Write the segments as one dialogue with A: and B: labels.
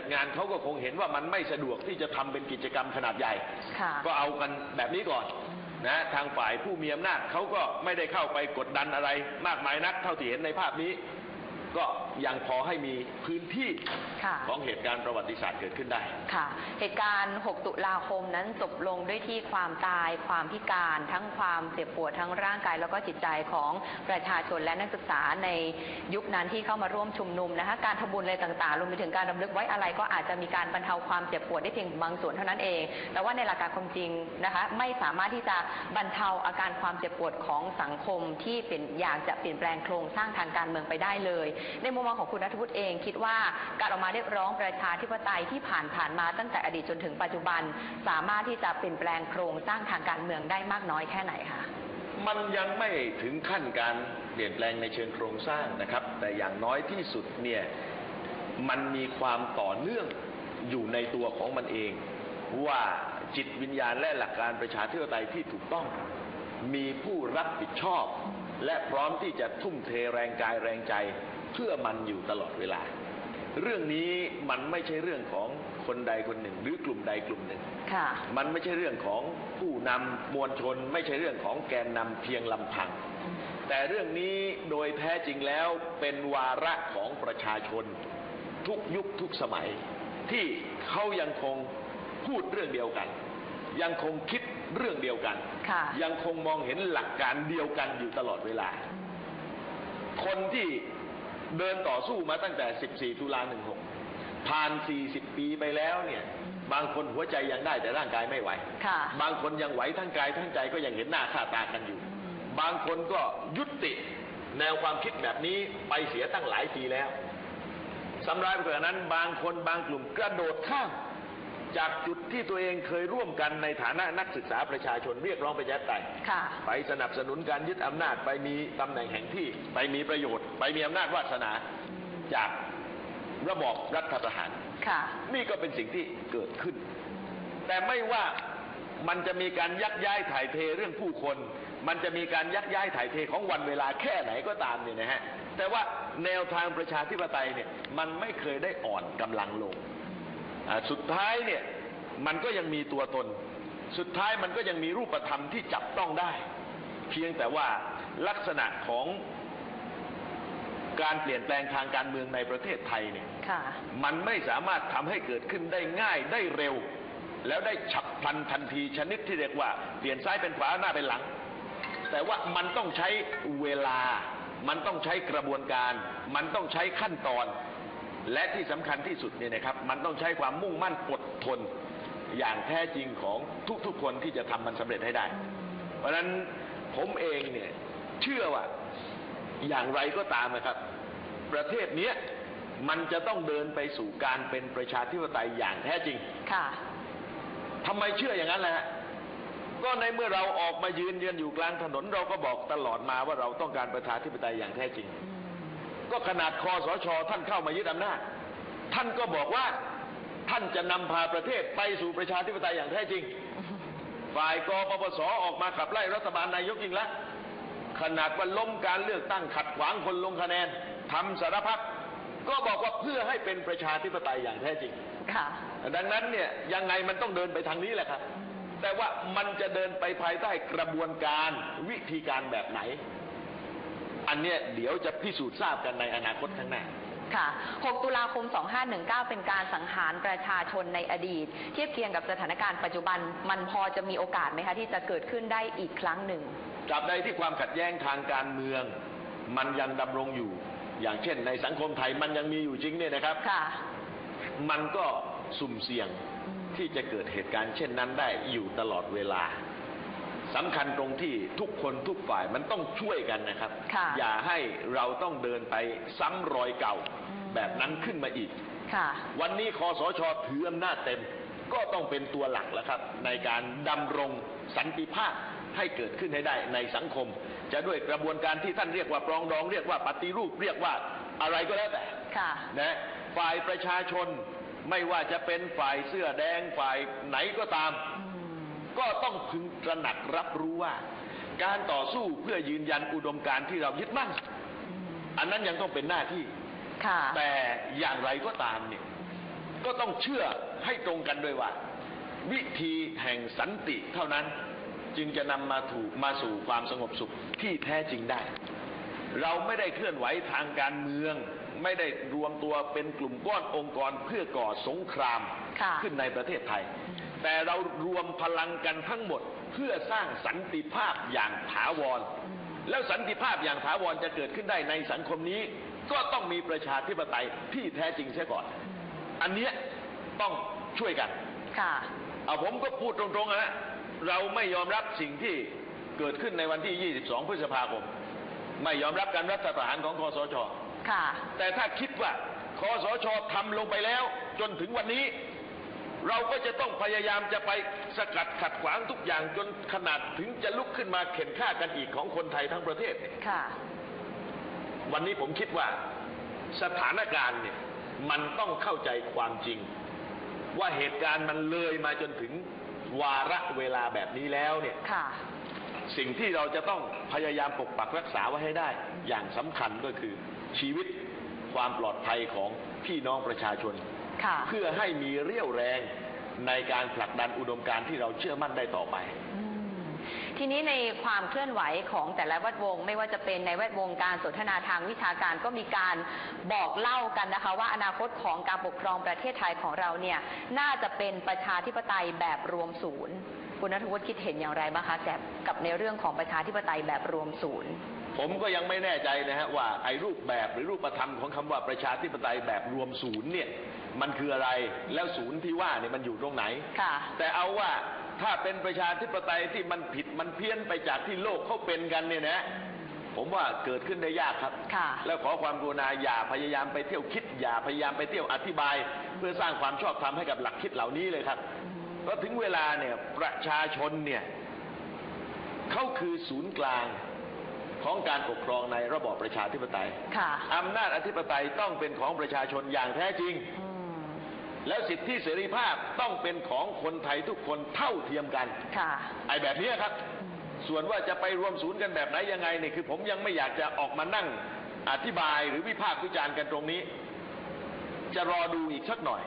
A: จัดงานเขาก็คงเห็นว่ามันไม่สะดวกที่จะทำเป็นกิจกรรมขนาดใหญ่
B: ค่ะ
A: ก็เอากันแบบนี้ก่อนนะทางฝ่ายผู้มีอำนาจเขาก็ไม่ได้เข้าไปกดดันอะไรมากมายนักเท่าที่เห็นในภาพนี้ ก็ยังพอให้มีพื้นที่
B: ค่ะ
A: ของเหตุการณ์ประวัติศาสตร์เกิดขึ้นได้
B: ค่ะ เหตุการณ์ 6 ตุลาคมนั้นจบลงด้วยที่ความตาย ความพิการ ทั้งความเจ็บปวดทั้งร่างกาย แล้วก็จิตใจของประชาชนและนักศึกษาในยุคนั้นที่เข้ามาร่วมชุมนุมนะคะ การทำบุญอะไรต่างๆ รวมไปถึงการรำลึกไว้อะไรก็อาจจะมีการบรรเทาความเจ็บปวดได้เพียงบางส่วนเท่านั้นเอง แต่ว่าในหลักการความจริงนะคะ ไม่สามารถที่จะบรรเทาอาการความเจ็บปวดของสังคมที่เป็นอยากจะเปลี่ยนแปลงโครงสร้างทางการเมืองไปได้เลยในมุมมองของคุณนัทวุฒิเองคิดว่าการออกมาเรียกร้องประชาธิปไตยที่ผ่านผ่านมาตั้งแต่อดีตจนถึงปัจจุบัน สามารถที่จะเปลี่ยนแปลงโครงสร้างทางการเมืองได้มากน้อยแค่ไหนคะ
A: มันยังไม่ถึงขั้นการเปลี่ยนแปลงในเชิงโครงสร้างนะครับ แต่อย่างน้อยที่สุดเนี่ยมันมีความต่อเนื่องอยู่ในตัวของมันเอง ว่าจิตวิญญาณและหลักการประชาธิปไตยที่ถูกต้อง มีผู้รับผิดชอบ และพร้อมที่จะทุ่มเทแรงกายแรงใจ เพื่อมันอยู่ตลอดเวลา เรื่องนี้มันไม่ใช่เรื่องของคนใดคนหนึ่ง หรือกลุ่มใดกลุ่มหนึ่ง
B: ค่ะ
A: มันไม่ใช่เรื่องของผู้นำมวลชน ไม่ใช่เรื่องของแกนนำเพียงลำพัง แต่เรื่องนี้โดยแท้จริงแล้วเป็นวาระของประชาชน ทุกยุคทุกสมัย ที่เขายังคงพูดเรื่องเดียวกัน ยังคงคิดเรื่องเดียวกัน
B: ค่ะ
A: ยังคงมองเห็นหลักการเดียวกันอยู่ตลอดเวลา คนที่ เดินต่อสู้มาตั้งแต่ 14 ตุลา16 ผ่าน 40 ปีไปแล้วเนี่ยบางคนหัวใจยังได้แต่ร่างกายไม่ไหว
B: ค่ะ
A: บางคนยังไหวทั้งกายทั้งใจก็ยังเห็นหน้าค่าตากันอยู่ บางคนก็ยุติแนวความคิดแบบนี้ไปเสียตั้งหลายปีแล้วสำร้ายไปกว่านั้นบางคนบางกลุ่มกระโดดข้าม จากจุดที่ตัวเองเคยร่วมกันในฐานะนักศึกษาประชาชนเรียกร้องประชาธิปไตย
B: ค่ะ
A: ไปสนับสนุนการยึดอำนาจไปมีตำแหน่งแห่งที่ ไปมีประโยชน์ ไปมีอำนาจวาสนาจากระบอบรัฐประหาร
B: ค่ะ
A: นี่ก็เป็นสิ่งที่เกิดขึ้น แต่ไม่ว่ามันจะมีการยักย้ายถ่ายเทเรื่องผู้คน มันจะมีการยักย้ายถ่ายเทของวันเวลาแค่ไหนก็ตามเนี่ยนะฮะ แต่ว่าแนวทางประชาธิปไตยเนี่ยมันไม่เคยได้อ่อนกำลังลงอ่า สุดท้ายเนี่ยมันก็ยังมีตัวตน สุดท้ายมันก็ยังมีรูปธรรมที่จับต้องได้ เพียงแต่ว่าลักษณะของการเปลี่ยนแปลงทางการเมืองในประเทศไทยเนี่ย
B: ค่ะ
A: มันไม่สามารถทำให้เกิดขึ้นได้ง่ายได้เร็ว แล้วได้ฉับพลันทันทีชนิดที่เรียกว่าเปลี่ยนซ้ายเป็นขวาหน้าเป็นหลัง แต่ว่ามันต้องใช้เวลา มันต้องใช้กระบวนการ มันต้องใช้ขั้นตอน และที่สำคัญที่สุดเนี่ยนะครับ มันต้องใช้ความมุ่งมั่นอดทนอย่างแท้จริงของทุกๆคนที่จะทำมันสำเร็จให้ได้ เพราะฉะนั้นผมเองเนี่ยเชื่อว่าอย่างไรก็ตามนะครับ ประเทศเนี้ยมันจะต้องเดินไปสู่การเป็นประชาธิปไตยอย่างแท้จริง
B: ค่ะ
A: ทำไมเชื่ออย่างนั้นล่ะฮะก็ในเมื่อเราออกมายืนเยือนอยู่กลางถนนเราก็บอกตลอดมาว่าเราต้องการประชาธิปไตยอย่างแท้จริง ก็ขนาดคอสช ท่านเข้ามายึดอำนาจ ท่านก็บอกว่าท่านจะนำพาประเทศไปสู่ประชาธิปไตยอย่างแท้จริง ฝ่ายกปปสออกมาขับไล่รัฐบาลนายกยิ่งลักษณ์ขนาดว่าล้มการเลือกตั้งขัดขวางคนลงคะแนนทำสารพัดก็บอกว่าเพื่อให้เป็นประชาธิปไตยอย่างแท้จริง
B: ค่ะ
A: ดังนั้นเนี่ยยังไงมันต้องเดินไปทางนี้แหละครับ แต่ว่ามันจะเดินไปภายใต้กระบวนการวิธีการแบบไหน อันเนี้ยเดี๋ยวจะพิสูจน์ทราบกันในอนาคตข้างหน้า
B: ค่ะ 6 ตุลาคม 2519 เป็นการสังหารประชาชนในอดีต เทียบเคียงกับสถานการณ์ปัจจุบัน มันพอจะมีโอกาสไหมคะที่จะเกิดขึ้นได้อีกครั้งหนึ่ง
A: ตราบใดที่ความขัดแย้งทางการเมือง มันยังดำรงอยู่ อย่างเช่น ในสังคมไทยมันยังมีอยู่จริงเนี่ยนะครับ
B: ค่ะ
A: มันก็สุ่มเสี่ยงที่จะเกิดเหตุการณ์เช่นนั้นได้อยู่ตลอดเวลา สำคัญตรงที่ทุกคนทุกฝ่ายมันต้องช่วยกันนะครับ
B: ค่ะ
A: อย่าให้เราต้องเดินไปซ้ำรอยเก่า
B: อืม
A: แบบนั้นขึ้นมาอีก
B: ค่ะ
A: วันนี้คอสชถืออำนาจเต็ม ก็ต้องเป็นตัวหลักแล้วครับ ในการดำรงสันติภาพให้เกิดขึ้นให้ได้ในสังคม จะด้วยกระบวนการที่ท่านเรียกว่าปรองดอง เรียกว่าปฏิรูปเรียกว่าอะไรก็แล้วแต่
B: ค่ะ
A: นะฝ่ายประชาชนไม่ว่าจะเป็นฝ่ายเสื้อแดงฝ่ายไหนก็ตาม
B: อืม
A: ก็ต้องพึง ตระหนักรับรู้ว่า การต่อสู้เพื่อยืนยันอุดมการณ์ที่เรายึดมั่น
B: อืม
A: อันนั้นยังต้องเป็นหน้าที่
B: ค่ะ
A: แต่อย่างไรก็ตามเนี่ยก็ก็ต้องเชื่อให้ตรงกันด้วยว่า วิธีแห่งสันติเท่านั้นจึงจะนำมาถูกมาสู่ความสงบสุขที่แท้จริงได้ เราไม่ได้เคลื่อนไหวทางการเมือง ไม่ได้รวมตัวเป็นกลุ่มก้อนองค์กรเพื่อก่อสงคราม
B: ค่ะ
A: ขึ้นในประเทศไทย แต่เรารวมพลังกันทั้งหมด เพื่อสร้างสันติภาพอย่างถาวร แล้วสันติภาพอย่างถาวรจะเกิดขึ้นได้ในสังคมนี้ ก็ต้องมีประชาธิปไตยที่แท้จริงเสียก่อน อันเนี้ยต้องช่วยกัน
B: ค่ะ
A: เอาผมก็พูดตรงๆนะเราไม่ยอมรับสิ่งที่เกิดขึ้นในวันที่ 22 พฤษภาคม ไม่ยอมรับการรัฐประหารของคอสช
B: ค่ะ
A: แต่ถ้าคิดว่าคอสชทำลงไปแล้ว จนถึงวันนี้ เราก็จะต้องพยายามจะไปสกัดขัดขวางทุกอย่างจนขนาดถึงจะลุกขึ้นมาเข็นฆ่ากันอีกของคนไทยทั้งประเทศเนี่ย
B: ค่ะ
A: วันนี้ผมคิดว่าสถานการณ์เนี่ยมันต้องเข้าใจความจริง ว่าเหตุการณ์มันเลยมาจนถึงวาระเวลาแบบนี้แล้วเนี่ย
B: ค่ะ
A: สิ่งที่เราจะต้องพยายามปกปักรักษาไว้ให้ได้ อย่างสำคัญก็คือชีวิตความปลอดภัยของพี่น้องประชาชน
B: ค่ะ
A: เพื่อให้มีเรี่ยวแรงในการผลักดันอุดมการณ์ที่เราเชื่อมั่นได้ต่อไป
B: อืมทีนี้ในความเคลื่อนไหวของแต่ละแวดวง ไม่ว่าจะเป็นในแวดวงการสนทนาทางวิชาการก็มีการบอกเล่ากันนะคะ ว่าอนาคตของการปกครองประเทศไทยของเราเนี่ยน่าจะเป็นประชาธิปไตยแบบรวมศูนย์คุณนัทวุฒิคิดเห็นอย่างไรบ้างคะแกบกับในเรื่องของประชาธิปไตยแบบรวมศูนย์
A: ผมก็ยังไม่แน่ใจนะฮะว่าไอ้รูปแบบหรือรูปธรรมของคำว่าประชาธิปไตยแบบรวมศูนย์เนี่ย มันคืออะไรแล้วศูนย์ที่ว่าเนี่ยมันอยู่ตรงไหน
B: ค่ะ
A: แต่เอาว่าถ้าเป็นประชาธิปไตยที่มันผิดมันเพี้ยนไปจากที่โลกเขาเป็นกันเนี่ยนะ ผมว่าเกิดขึ้นได้ยากครับ
B: ค่ะ
A: แล้วขอความกรุณาอย่าพยายามไปเที่ยวคิด อย่าพยายามไปเที่ยวอธิบาย เพื่อสร้างความชอบธรรมให้กับหลักคิดเหล่านี้เลยครับเพราะถึงเวลาเนี่ยประชาชนเนี่ยเขาคือศูนย์กลางของการปกครองในระบอบประชาธิปไตย
B: ค่ะ
A: อำนาจอธิปไตยต้องเป็นของประชาชนอย่างแท้จริง
B: อืม
A: แล้วสิทธิเสรีภาพต้องเป็นของคนไทยทุกคนเท่าเทียมกัน
B: ค่ะ
A: ไอ้แบบนี้ครับ ส่วนว่าจะไปรวมศูนย์กันแบบไหนยังไงเนี่ยคือ ผมยังไม่อยากจะออกมานั่งอธิบายหรือวิพากษ์วิจารณ์กันตรงนี้ จะรอดูอีกสักหน่อย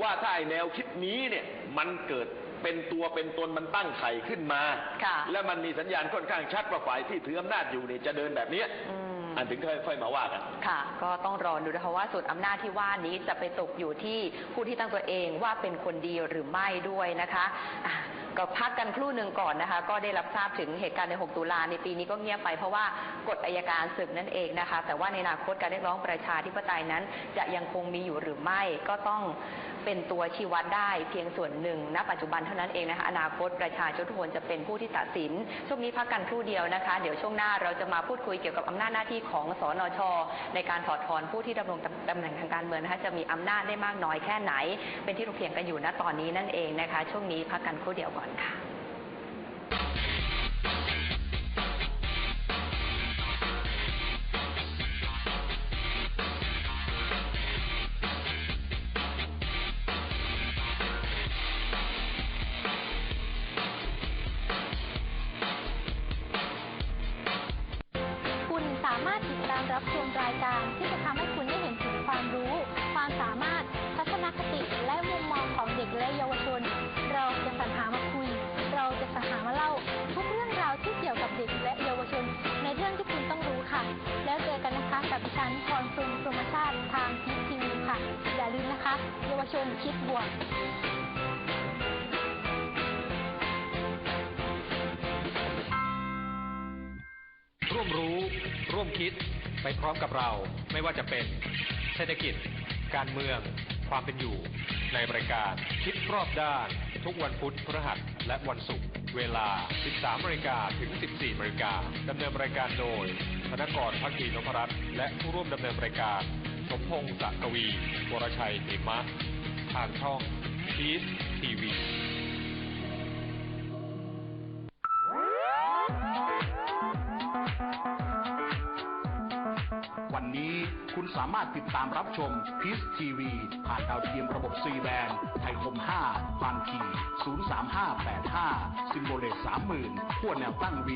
A: ว่าถ้าไอ้แนวคิดนี้เนี่ยมันเกิดเป็นตัวเป็นตนมันตั้งไข่ขึ้นมา
B: ค่ะ
A: และมันมีสัญญาณค่อนข้างชัดว่าฝ่ายที่ถืออำนาจอยู่เนี่ยจะเดินแบบเนี้ย
B: อืม
A: อันถึงค่อยๆมาว่ากัน
B: ค่ะ ก็ต้องรอดูนะคะว่าส่วนอำนาจที่ว่านี้จะไปตกอยู่ที่ผู้ที่ตั้งตัวเองว่าเป็นคนดีหรือไม่ด้วยนะคะอะก็พักกันครู่หนึ่งก่อนนะคะ ก็ได้รับทราบถึงเหตุการณ์ใน 6 ตุลาในปีนี้ก็เงียบไปเพราะว่ากฎอายการศึกนั่นเองนะคะ แต่ว่าในอนาคตการเรียกร้องประชาธิปไตยนั้น จะยังคงมีอยู่หรือไม่ก็ต้อง เป็นตัวชี้วัดได้เพียงส่วนหนึ่งณปัจจุบันเท่านั้นเองนะคะ อนาคตประชาชนทุกคนจะเป็นผู้ที่ตัดสิน ช่วงนี้พักกันครู่เดียวนะคะ เดี๋ยวช่วงหน้าเราจะมาพูดคุยเกี่ยวกับอำนาจหน้าที่ของสนช ในการถอดถอนผู้ที่ดำรงตำแหน่งทางการเมืองนะคะจะมีอำนาจได้มากน้อยแค่ไหน เป็นที่ถกเถียงกันอยู่ณตอนนี้นั่นเองนะคะ ช่วงนี้พักกันครู่เดียวก่อนค่ะ
C: คิดบวก
D: ร่วมรู้ ร่วมคิดไปพร้อมกับเราไม่ว่าจะเป็นเศรษฐกิจ การเมือง ความเป็นอยู่ ในรายการคิดรอบด้าน ทุกวันพุธพฤหัสและวันศุกร์เวลา 13นาฬิกาถึง 14นาฬิกาดำเนินรายการโดยธนกรพักดีนพรัตน์และผู้ร่วมดำเนินรายการ สมพงษ์สักวีวรชัยเหมะ ทางช่อง Peace TV
E: วันนี้คุณสามารถติดตามรับชมพีซทีวีผ่านดาวเทียมระบบ C แบนไทยคม 5 บางที03585 ซิมโบเลต30,000ขั้วแนวตั้ง V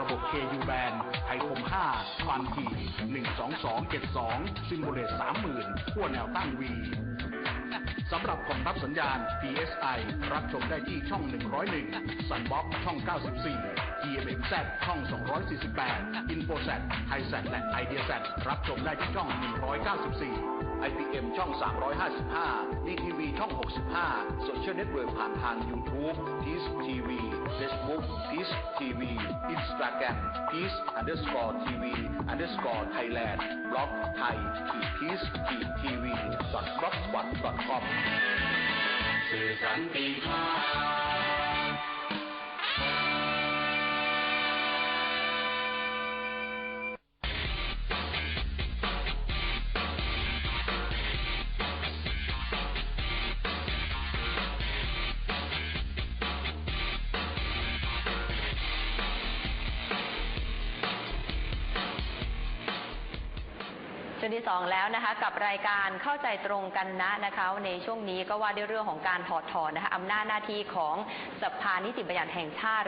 E: ระบบ KU Band ไทยคม 5 ความถี่ 12272 ซิมโบเลต30,000ขั้วแนวตั้ง V สำหรับคนรับสัญญาณ PSI รับชมได้ที่ช่อง 101 Sunbox ช่อง 94 GMMZ ช่อง 248 InfoSat HiSat และ IdeaSat รับชมได้ที่ช่อง 194 IPM ช่อง 355 DTV ช่อง 65 Social Network ผ่านทาง YouTube Peace TV Facebook Peace TV Instagram Peace underscore TV underscore Thailand บล็อกไทย Peace TV blogspot com
F: สื่อสันติภาพ
B: ช่วงที่สองแล้วนะคะกับรายการเข้าใจตรงกันนะนะคะในช่วงนี้ก็ว่าด้วยเรื่องของการถอดถอนนะคะอำนาจหน้าที่ของสภานิติบัญญัติแห่งชาติ